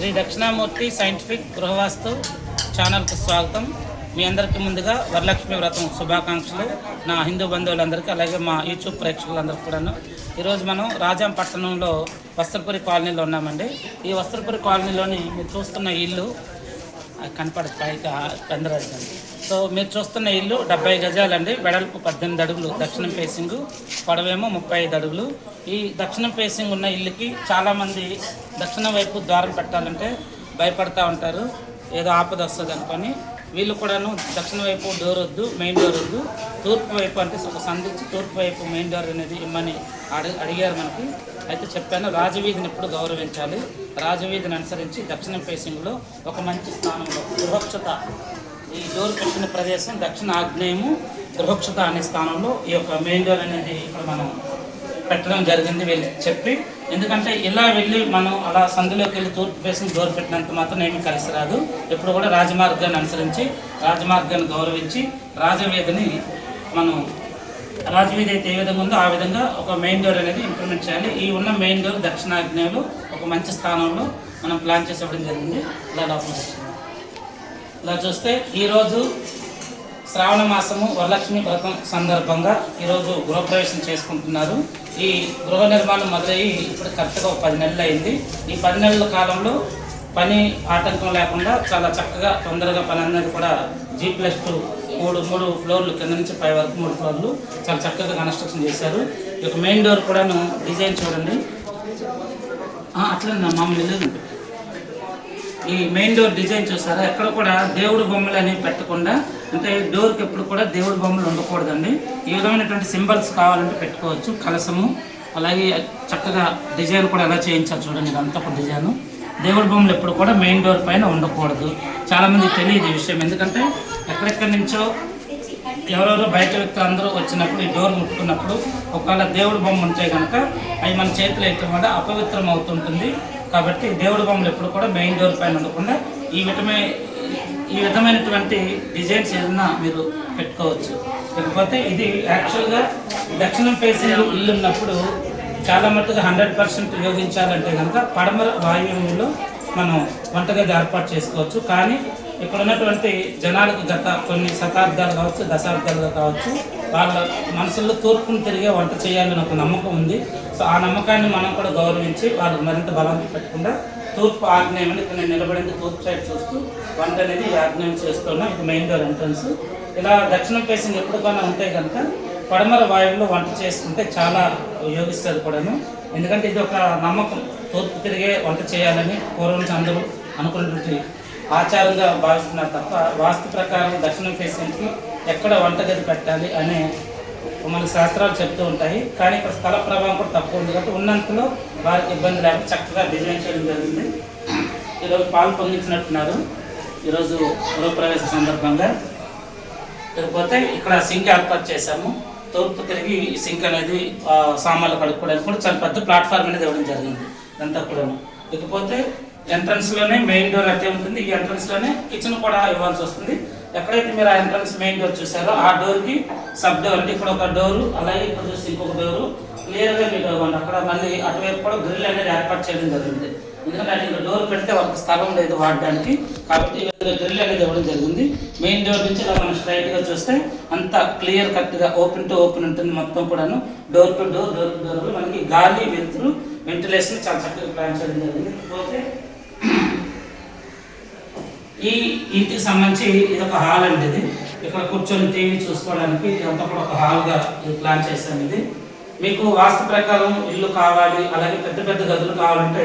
Shri Dakshinamurthy scientific గృహవాస్తు ఛానల్కు స్వాగతం. మీ అందరికీ ముందుగా వరలక్ష్మి వ్రతం శుభాకాంక్షలు. నా హిందూ బంధువులందరికీ అలాగే మా యూట్యూబ్ ప్రేక్షకులందరికీ కూడాను. ఈరోజు మనం రాజాం పట్టణంలో వస్త్రపురి కాలనీలో ఉన్నామండి. ఈ వస్త్రపురి కాలనీలోని మీరు చూస్తున్న ఇల్లు అది కనపడదు పైకి కందరాజు సో మీరు చూస్తున్న ఇల్లు డెబ్బై గజాలండి. వెడల్పు పద్దెనిమిది అడుగులు దక్షిణం ఫేసింగ్ పొడవేమో ముప్పై ఐదు అడుగులు. ఈ దక్షిణం ఫేసింగ్ ఉన్న ఇల్లుకి చాలామంది దక్షిణం వైపు ద్వారం పెట్టాలంటే భయపడతా ఉంటారు. ఏదో ఆపద వస్తుంది అనుకొని. వీళ్ళు కూడాను దక్షిణ వైపు డోర్ వద్దు మెయిన్ డోర్ వద్దు. తూర్పు వైపు అంటే ఒక సంధించి తూర్పు వైపు మెయిన్ డోర్ అనేది ఇమ్మని అడి అడిగారు మనకి. అయితే చెప్పాను రాజవీధిని ఎప్పుడు గౌరవించాలి? రాజవీధిని అనుసరించి దక్షిణ ఫేసింగ్లో ఒక మంచి స్థానంలో సురక్షత ఈ డోర్ పెట్టిన ప్రదేశం దక్షిణ ఆగ్నేయము గృహక్షత అనే స్థానంలో ఈ యొక్క మెయిన్ డోర్ అనేది ఇక్కడ మనం పెట్టడం జరిగింది వీళ్ళు చెప్పి. ఎందుకంటే ఇలా వెళ్ళి మనం అలా సందులోకి వెళ్ళి తూర్పు ఫేసింగ్ డోర్ పెట్టినంత మాత్రం ఏమీ కలిసి రాదు. ఎప్పుడు కూడా రాజమార్గాన్ని అనుసరించి రాజమార్గాన్ని గౌరవించి రాజవీధిని మనం రాజవీధి అయితే ఏ విధంగా ఉందో ఆ విధంగా ఒక మెయిన్ డోర్ అనేది ఇంప్లిమెంట్ చేయాలి. ఈ ఉన్న మెయిన్ డోర్ దక్షిణాగ్నేయులు ఒక మంచి స్థానంలో మనం ప్లాన్ చేసి జరిగింది. ఇలా లోపలికి ఇలా చూస్తే ఈరోజు శ్రావణ మాసము వరలక్ష్మి వ్రతం సందర్భంగా ఈరోజు గృహప్రవేశం చేసుకుంటున్నారు. ఈ గృహ నిర్మాణం మొదలయ్యి ఇప్పుడు కరెక్ట్గా ఒక పది నెలలు అయింది. ఈ పది నెలల కాలంలో పని ఆటంకం లేకుండా చాలా చక్కగా తొందరగా పని అనేది కూడా జీ ప్లస్ టూ మూడు మూడు ఫ్లోర్లు కింద నుంచి పై వరకు మూడు ఫ్లోర్లు చాలా చక్కగా కన్స్ట్రక్షన్ చేశారు. ఈ యొక్క మెయిన్ డోర్ కూడాను డిజైన్ చూడండి. అట్లనే నా మామూలు ఈ మెయిన్ డోర్ డిజైన్ చూసారా? ఎక్కడ కూడా దేవుడు బొమ్మలు అనేవి పెట్టకుండా అంటే డోర్కి ఎప్పుడు కూడా దేవుడి బొమ్మలు ఉండకూడదండి. ఈ విధమైనటువంటి సింబల్స్ కావాలంటే పెట్టుకోవచ్చు. కలసము అలాగే చక్కగా డిజైన్ కూడా ఎలా చేయించాలి చూడండి ఇదంతా ఒక డిజైన్. దేవుడి బొమ్మలు ఎప్పుడు కూడా మెయిన్ డోర్ పైన ఉండకూడదు. చాలామందికి తెలియదు ఈ విషయం. ఎందుకంటే ఎక్కడెక్కడి నుంచో ఎవరెవరో బయట వ్యక్తులు అందరూ వచ్చినప్పుడు ఈ డోర్ ముట్టుకున్నప్పుడు ఒకవేళ దేవుడి బొమ్మ ఉంటే కనుక అవి మన చేతిలో అయితే కూడా అపవిత్రం అవుతుంటుంది. కాబట్టి దేవుడి బొమ్మలు ఎప్పుడు కూడా మెయిన్ డోర్ పైన ఉండకుండా ఈ విధమైన ఈ విధమైనటువంటి డిజైన్స్ ఏదైనా మీరు పెట్టుకోవచ్చు. లేకపోతే ఇది యాక్చువల్గా దక్షిణం ఫేసింగ్ ఇల్లు ఉన్నప్పుడు చాలా మట్టుగా హండ్రెడ్ పర్సెంట్ ఉపయోగించాలంటే కనుక పడమర వాయువులో మనం వంటగది ఏర్పాటు చేసుకోవచ్చు. కానీ ఇక్కడ ఉన్నటువంటి జనాలకు గత కొన్ని శతాబ్దాలు కావచ్చు దశాబ్దాలుగా కావచ్చు వాళ్ళ మనసుల్లో తూర్పును తిరిగే వంట చేయాలని ఒక నమ్మకం ఉంది. సో ఆ నమ్మకాన్ని మనం కూడా గౌరవించి వాళ్ళకి మరింత బలం పెట్టకుండా తూర్పు ఆగ్నేయం అని నేను నిలబడింది తూర్పు సైడ్ చూస్తూ వంట అనేది ఆగ్నేయం చేస్తున్నాం ఇది మెయిన్ డోర్ ఎంట్రన్స్. ఇలా దక్షిణం ఫేసింగ్ ఎప్పుడు కన్నా ఉంటే కనుక పడమర వాయువులో వంట చేసుకుంటే చాలా ఉపయోగిస్తారు కూడాను. ఎందుకంటే ఇది ఒక నమ్మకం. తూర్పు తిరిగే వంట చేయాలని పూర్వం నుంచి అందరూ అనుకున్నటువంటి ఆచారంగా భావిస్తున్నారు తప్ప వాస్తు ప్రకారం దక్షిణం ఫేసింగ్కి ఎక్కడ వంటగది పెట్టాలి అనే మన శాస్త్రాలు చెప్తూ ఉంటాయి. కానీ ఇక్కడ స్థల ప్రభావం కూడా తక్కువ ఉంది కాబట్టి ఉన్నంతలో వారికి ఇబ్బంది లేకుండా చక్కగా డిజైన్ చేయడం జరిగింది. ఈరోజు పాలు పొందించినట్టున్నారు ఈరోజు గృహప్రవేశ సందర్భంగా. లేకపోతే ఇక్కడ సింక్ ఏర్పాటు చేశాము. తూర్పు తిరిగి ఈ సింక్ అనేది సామాన్లు కడుక్కోవడానికి కూడా చాలా పెద్ద ప్లాట్ఫామ్ అనేది ఇవ్వడం జరిగింది. ఇదంతా కూడా ఇకపోతే ఎంట్రన్స్లోనే మెయిన్ డోర్ అట్టే ఉంటుంది. ఈ ఎంట్రన్స్లోనే కిచెన్ కూడా ఇవ్వాల్సి వస్తుంది. ఎక్కడైతే మీరు ఆ ఎంట్రన్స్ మెయిన్ డోర్ చూసారో ఆ డోర్కి సబ్ డోర్ అంటే ఇక్కడ ఒక డోరు అలాగే ఇక్కడ చూస్తే ఇంకొక డోరు క్లియర్గా మీకు ఇవ్వండి. అక్కడ మళ్ళీ అటువైపు కూడా గ్రిల్ అనేది ఏర్పాటు చేయడం జరిగింది. ఎందుకంటే అటు ఇక్కడ డోర్ పెడితే వాళ్ళకి స్థలం లేదు వాడడానికి. కాబట్టి గ్రిల్ అనేది ఇవ్వడం జరిగింది. మెయిన్ డోర్ నుంచి ఇలా మనం స్ట్రైట్గా చూస్తే అంత క్లియర్ కట్గా ఓపెన్ టు ఓపెన్ ఉంటుంది మొత్తం కూడాను. Door to door door to door మనకి గాలి వెలుతురు వెంటిలేషన్ చాలా చక్కగా ప్లాన్ చేయడం జరిగింది. పోతే ఈ ఇంటికి సంబంధించి ఇది ఒక హాల్ అండి ఇది. ఇక్కడ కూర్చొని టీవీ చూసుకోవడానికి ఇదంతా కూడా ఒక హాల్గా ఇది ప్లాన్ చేశాను ఇది. మీకు వాస్తు ప్రకారం ఇల్లు కావాలి అలాగే పెద్ద పెద్ద గదులు కావాలంటే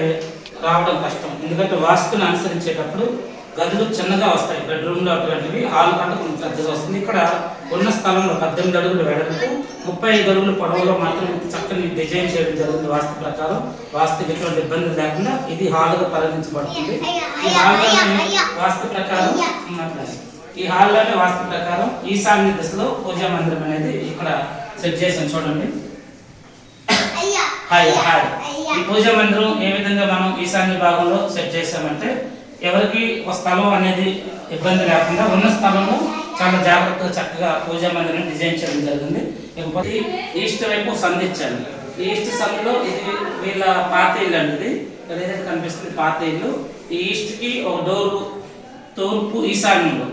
రావడం కష్టం. ఎందుకంటే వాస్తుని అనుసరించేటప్పుడు గదులు చిన్నగా వస్తాయి. బెడ్రూమ్లో అటువంటివి హాల్ కంటే కొంచెం పెద్దగా వస్తుంది. ఇక్కడ ఉన్న స్థలంలో పద్దెనిమిది అడుగులు వెడల్పు ముప్పై ఐదు అడుగుల పొడవులో మాత్రం చక్కని డిజైన్ చేయడం జరిగింది వాస్తు ప్రకారం. వాస్తుకి ఎటువంటి ఇబ్బంది లేకుండా ఇది హాల్గా పరిగణించబడుతుంది. ఈ హాల్లోనే వాస్తు ప్రకారం. ఈ హాల్లోనే వాస్తు ప్రకారం ఈశాన్య దిశలో పూజా మందిరం అనేది ఇక్కడ సెట్ చేసాం చూడండి. Hi hi. ఈ పూజా మందిరం ఏ విధంగా మనం ఈశాన్య భాగంలో సెట్ చేసామంటే ఎవరికి ఒక స్థలం అనేది ఇబ్బంది లేకుండా ఉన్న స్థలంలో చాలా జాగ్రత్తగా చక్కగా పూజా మందిరం డిజైన్ చేయడం జరిగింది. ఇకపోతే ఈస్ట్ వైపు సంధించాను ఈ ఈస్ట్ సంధిలో ఇది వీళ్ళ పాత ఇల్లు అంటది ఏదైతే కనిపిస్తుంది పాత ఇల్లు ఈ ఈస్ట్కి ఒక డోరు తూర్పు ఈశాన్యంలో.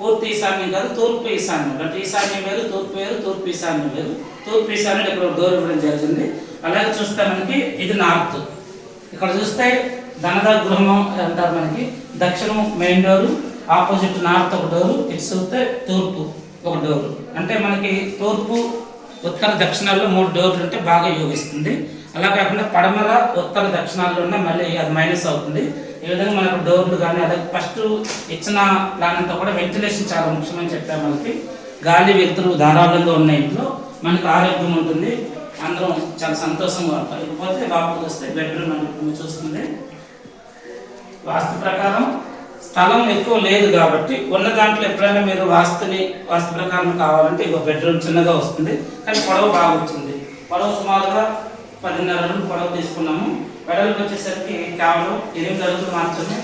పూర్తి ఈశాన్యం కాదు తూర్పు ఈశాన్యం. అంటే ఈశాన్యం వేరు తూర్పు వేరు తూర్పు ఈశాన్యం వేరు. తూర్పు ఈశాన్యం ఇక్కడ ఒక డోర్ ఇవ్వడం జరుగుతుంది అలాగే చూస్తే మనకి ఇది నార్త్. ఇక్కడ చూస్తే ధనద గృహం అంటారు మనకి. దక్షిణం మెయిన్ డోరు ఆపోజిట్ నార్త్ ఒక డోరు ఇటు చూస్తే తూర్పు ఒక డోరు అంటే మనకి తూర్పు ఉత్తర దక్షిణాల్లో మూడు డోర్లు ఉంటే బాగా యోగిస్తుంది. అలా కాకుండా పడమర ఉత్తర దక్షిణాల్లో ఉన్న మళ్ళీ అది మైనస్ అవుతుంది. ఈ విధంగా మనకు డోర్లు కానీ అదే ఫస్ట్ ఇచ్చిన ప్లాన్ అంతా కూడా వెంటిలేషన్ చాలా ముఖ్యమని చెప్పాము మనకి. గాలి వెలుతురు ధారాళంగా ఉన్న ఇంట్లో. మనకు ఆరోగ్యం ఉంటుంది. అందరం చాలా సంతోషంగా ఉంటాం. ఇకపోతే లోపలికి వస్తే బెడ్రూమ్ అని చూస్తుంది. వాస్తు ప్రకారం స్థలం ఎక్కువ లేదు కాబట్టి ఉన్న దాంట్లో ఎప్పుడైనా మీరు వాస్తుని వాస్తు ప్రకారం కావాలంటే ఇక బెడ్రూమ్ చిన్నగా వస్తుంది. కానీ పొడవు బాగా వచ్చింది. పొడవు సుమారుగా పదిన్నర అడుగులు పొడవు తీసుకున్నాము. వెడల్పు వచ్చేసరికి కేవలం ఎనిమిది అడుగులు మాత్రమే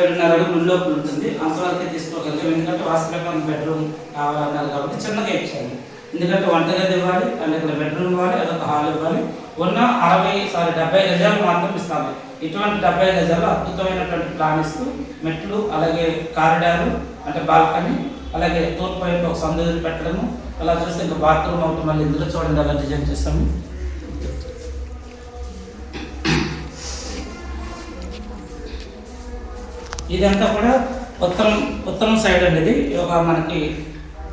ఏడున్నర అడుగులు లోపల ఉంటుంది. అంతవరకే తీసుకోగలిగాం ఎందుకంటే వాస్తు ప్రకారం బెడ్రూమ్ కావాలన్నారు కాబట్టి చిన్నగా ఇచ్చాము. ఎందుకంటే వంటగది ఇవ్వాలి అండ్ ఇక్కడ బెడ్రూమ్ ఇవ్వాలి అదొక హాల్ ఇవ్వాలి. ఉన్న అరవై సారీ డెబ్బై గజాలు మాత్రం ఇస్తాము. ఇటువంటి డెబ్బై గజాలు అద్భుతమైనటువంటి ప్లాన్ ఇస్తూ మెట్లు అలాగే కారిడారు అంటే బాల్కనీ అలాగే తూర్పు వైపు ఒక సందు పెట్టడము. అలా చూస్తే ఇంకా బాత్రూమ్ ఒకటి మళ్ళీ ఇందులో చూడండి అలా డిజైన్ చేస్తాము. ఇదంతా కూడా ఉత్తరం ఉత్తరం సైడ్ అండి ఇది ఒక మనకి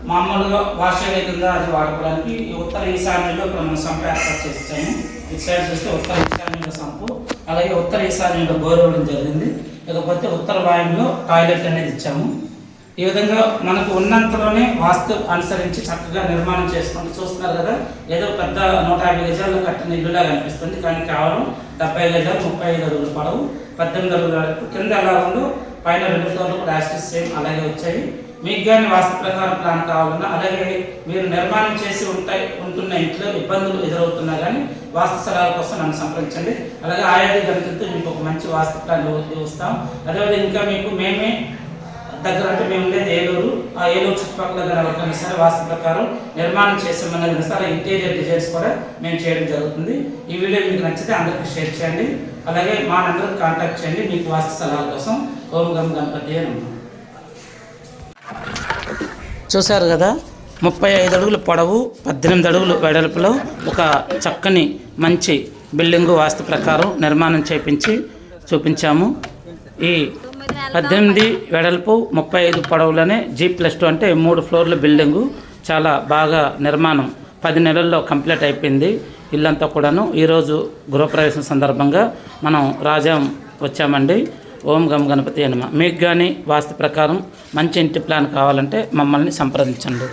మామూలుగా వాష్ అది వాడుకోవడానికి ఉత్తర ఈశాన్యంలో ఇక్కడ మనం సంప ఏర్పాటు చేస్తాము. ఇటు సైడ్ చూస్తే ఉత్తర ఈశాన్యంలో సంపు అలాగే ఉత్తర ఈశాన్యంలో బోర్ ఇవ్వడం జరిగింది. ఇకపోతే ఉత్తర వాయువులో టాయిలెట్ అనేది ఇచ్చాము. ఈ విధంగా మనకు ఉన్నంతలోనే వాస్తు అనుసరించి చక్కగా నిర్మాణం చేసుకుంటూ చూస్తున్నారు కదా ఏదో పెద్ద నూట యాభై గజాలు కట్టిన ఇల్లులా కనిపిస్తుంది కానీ కేవలం డెబ్బై గజాలు ముప్పై ఐదు అడుగులు పడవు. పద్దెనిమిది అడుగులు వరకు కింద ఎలా ఉందో పైన రెండు ఫ్లోర్లు కూడా యాస్టిస్ సేమ్ అలాగే వచ్చాయి. మీకు కానీ వాస్తు ప్రకారం ప్లాన్ కావాలన్నా అలాగే మీరు నిర్మాణం చేసి ఉంటాయి ఉంటున్న ఇంట్లో ఇబ్బందులు ఎదురవుతున్నా కానీ వాస్తు సలహాల కోసం నన్ను సంప్రదించండి. అలాగే ఆయాది గణితంతో మీకు ఒక మంచి వాస్తు ప్లాన్ ఇస్తాం అదేవిధంగా ఇంకా మీకు మేమే దగ్గర అంటే మేము ఉండేది ఏలూరు. ఆ ఏలూరు చుట్టుపక్కల దగ్గర సరే వాస్తు ప్రకారం నిర్మాణం చేసామన్నది సరే ఇంటీరియర్ డిజైన్స్ కూడా మేము చేయడం జరుగుతుంది. ఈ వీడియో మీకు నచ్చితే అందరికీ షేర్ చేయండి. అలాగే మా నెంబర్కి కాంటాక్ట్ చేయండి. మీకు వాస్తు సలహాల కోసం ఓం గమ్ గణపతి అని చూశారు కదా? ముప్పై ఐదు అడుగుల పొడవు పద్దెనిమిది అడుగులు వెడల్పులో ఒక చక్కని మంచి బిల్డింగు వాస్తు ప్రకారం నిర్మాణం చేపించి చూపించాము. ఈ పద్దెనిమిది వెడల్పు ముప్పై ఐదు పొడవులనే జీ ప్లస్ టూ అంటే మూడు ఫ్లోర్ల బిల్డింగు చాలా బాగా నిర్మాణం. పది నెలల్లో కంప్లీట్ అయిపోయింది. ఇల్లంతా కూడాను ఈరోజు గృహప్రవేశం సందర్భంగా మనం రాజాం వచ్చామండి. ఓం గం గణపతి అనమ మీకు కానీ వాస్తు ప్రకారం మంచి ఇంటి ప్లాన్ కావాలంటే మమ్మల్ని సంప్రదించండి.